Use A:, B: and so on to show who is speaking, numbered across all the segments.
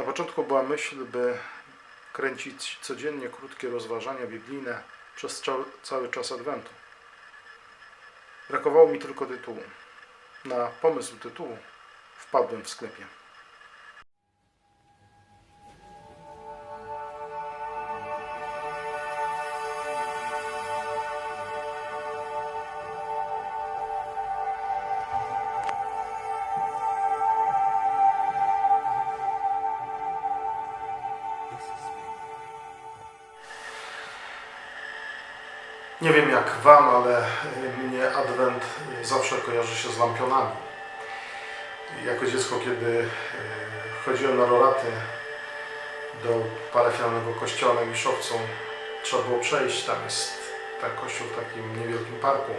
A: Na początku była myśl, by kręcić codziennie krótkie rozważania biblijne przez cały czas Adwentu. Brakowało mi tylko tytułu. Na pomysł tytułu wpadłem w sklepie. Nie wiem jak Wam, ale y, mnie Adwent y, zawsze kojarzy się z lampionami. Jako dziecko, kiedy y, chodziłem na roraty do parafialnego kościoła na Miszowcą, trzeba było przejść, tam jest ten kościół w takim niewielkim parku.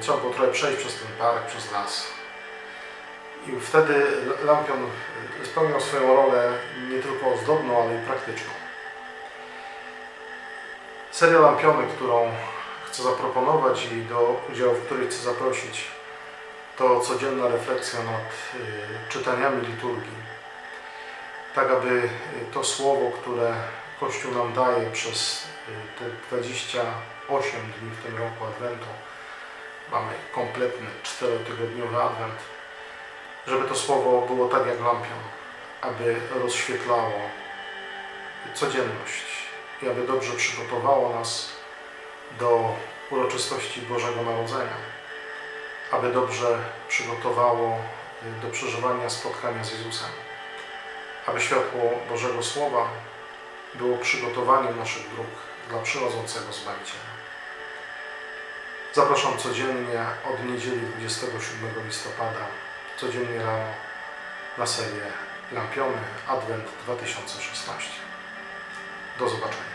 A: Trzeba było trochę przejść przez ten park, przez las. I wtedy lampion spełniał swoją rolę nie tylko ozdobną, ale i praktyczną. Seria Lampiony, którą chcę zaproponować i do udziału w której chcę zaprosić, to codzienna refleksja nad y, czytaniami liturgii. Tak, aby y, to słowo, które Kościół nam daje przez y, te 28 dni w tym roku Adwentu, mamy kompletny czterotygodniowy Adwent, żeby to słowo było tak jak lampion, aby rozświetlało codzienność aby dobrze przygotowało nas do uroczystości Bożego Narodzenia, aby dobrze przygotowało y, do przeżywania spotkania z Jezusem, aby światło Bożego Słowa było przygotowaniem naszych dróg dla przychodzącego Zbawiciela. Zapraszam codziennie od niedzieli 27 listopada, codziennie rano na serię Lampiony Advent 2016. Do zobaczenia.